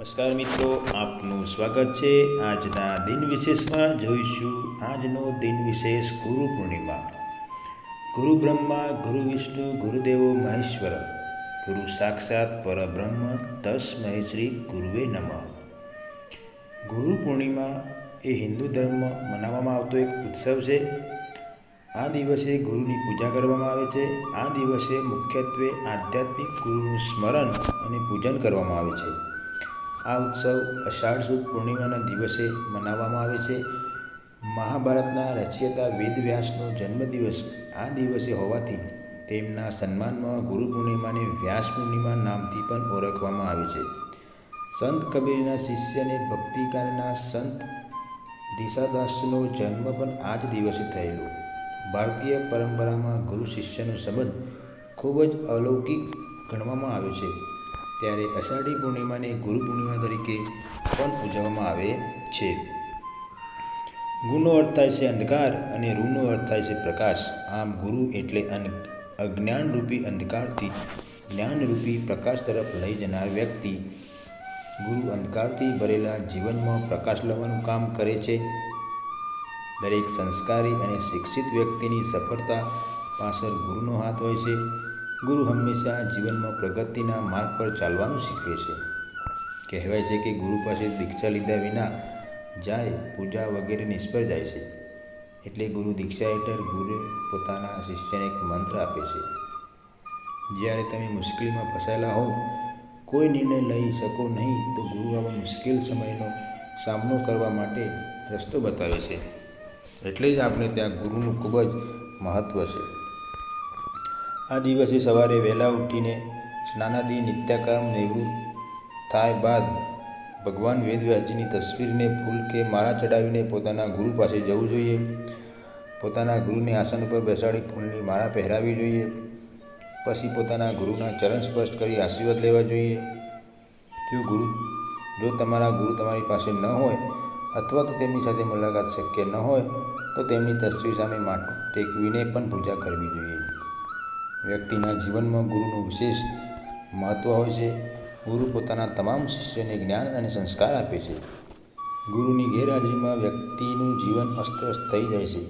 નમસ્કાર મિત્રો, આપનું સ્વાગત છે આજના દિન વિશેષમાં. જોઈશું આજનો દિન વિશેષ ગુરુ પૂર્ણિમા. ગુરુ બ્રહ્મા, ગુરુ વિષ્ણુ, ગુરુદેવો, મહેશ્વર. ગુરુ સાક્ષાત પરબ્રહ્મ, તસ્મૈ શ્રી ગુરુવે નમઃ. ગુરુ પૂર્ણિમા એ હિન્દુ ધર્મ મનાવવામાં આવતો એક ઉત્સવ છે. આ દિવસે ગુરુની પૂજા કરવામાં આવે છે. આ દિવસે મુખ્યત્વે આધ્યાત્મિક ગુરુનું સ્મરણ અને પૂજન કરવામાં આવે છે. આ ઉત્સવ અષાઢ સુદ પૂર્ણિમાના દિવસે મનાવવામાં આવે છે. મહાભારતના રચયિતા વેદવ્યાસનો જન્મદિવસ આ દિવસે હોવાથી તેમના સન્માનમાં ગુરુ પૂર્ણિમાને વ્યાસ પૂર્ણિમા નામથી પણ ઓળખવામાં આવે છે. સંત કબીરના શિષ્યને ભક્તિકારના સંત દિશાદાસનો જન્મ પણ આ જ દિવસે થયેલો. ભારતીય પરંપરામાં ગુરુ શિષ્યનો સંબંધ ખૂબ જ અલૌકિક ગણવામાં આવે છે. ત્યારે અષાઢી પૂર્ણિમાને ગુરુ પૂર્ણિમા તરીકે પણ ઉજવવામાં આવે છે. ગુનો અર્થ થાય છે અંધકાર અને રૂનો અર્થ થાય છે પ્રકાશ. આમ ગુરુ એટલે અજ્ઞાનરૂપી અંધકારથી જ્ઞાનરૂપી પ્રકાશ તરફ લઈ જનાર વ્યક્તિ. ગુરુ અંધકારથી ભરેલા જીવનમાં પ્રકાશ લાવવાનું કામ કરે છે. દરેક સંસ્કારી અને શિક્ષિત વ્યક્તિની સફળતા પાછળ ગુરુનો હાથ હોય છે. ગુરુ હંમેશા જીવનમાં પ્રગતિના માર્ગ પર ચાલવાનું શીખવે છે. કહેવાય છે કે ગુરુ પાસે દીક્ષા લીધા વિના જાય, પૂજા વગેરે નિષ્ફળ જાય છે. એટલે ગુરુ દીક્ષા હેઠળ ગુરુ પોતાના શિષ્યને એક મંત્ર આપે છે. જ્યારે તમે મુશ્કેલીમાં ફસાયેલા હો કોઈ નિર્ણય લઈ શકો નહીં, તો ગુરુ આવા મુશ્કેલ સમયનો સામનો કરવા માટે રસ્તો બતાવે છે. એટલે જ આપણે ત્યાં ગુરુનું ખૂબ જ મહત્ત્વ છે. આ દિવસે સવારે વહેલા ઉઠીને સ્નાનાદિ નિત્યકર્મ નિવૃત્ત થાય બાદ ભગવાન વેદવ્યાસજીની તસવીરને ફૂલ કે માળા ચડાવીને પોતાના ગુરુ પાસે જવું જોઈએ. પોતાના ગુરુને આસન ઉપર બેસાડી ફૂલની માળા પહેરાવી જોઈએ. પછી પોતાના ગુરુના ચરણ સ્પર્શ કરી આશીર્વાદ લેવા જોઈએ. જો ગુરુ, જો તમારા ગુરુ તમારી પાસે ન હોય અથવા તો તેમની સાથે મુલાકાત શક્ય ન હોય તો તેમની તસવીર સામે માટું ટેકવીને પણ પૂજા કરવી જોઈએ. વ્યક્તિના જીવનમાં ગુરુનું વિશેષ મહત્ત્વ હોય છે. ગુરુ પોતાના તમામ શિષ્યોને જ્ઞાન અને સંસ્કાર આપે છે. ગુરુની ગેરહાજરીમાં વ્યક્તિનું જીવન અસ્તવ્યસ્ત થઈ જાય છે.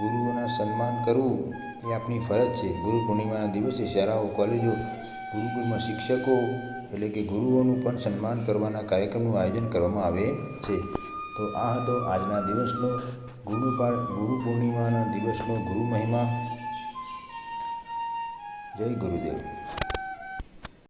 ગુરુઓના સન્માન કરવું એ આપણી ફરજ છે. ગુરુ પૂર્ણિમાના દિવસે શાળાઓ, કોલેજો, ગુરુકુળમાં શિક્ષકો એટલે કે ગુરુઓનું પણ સન્માન કરવાના કાર્યક્રમનું આયોજન કરવામાં આવે છે. તો આ હતો આજના દિવસનો ગુરુ ગુરુ પૂર્ણિમાના દિવસનો ગુરુ મહિમા. જય ગુરુદેવ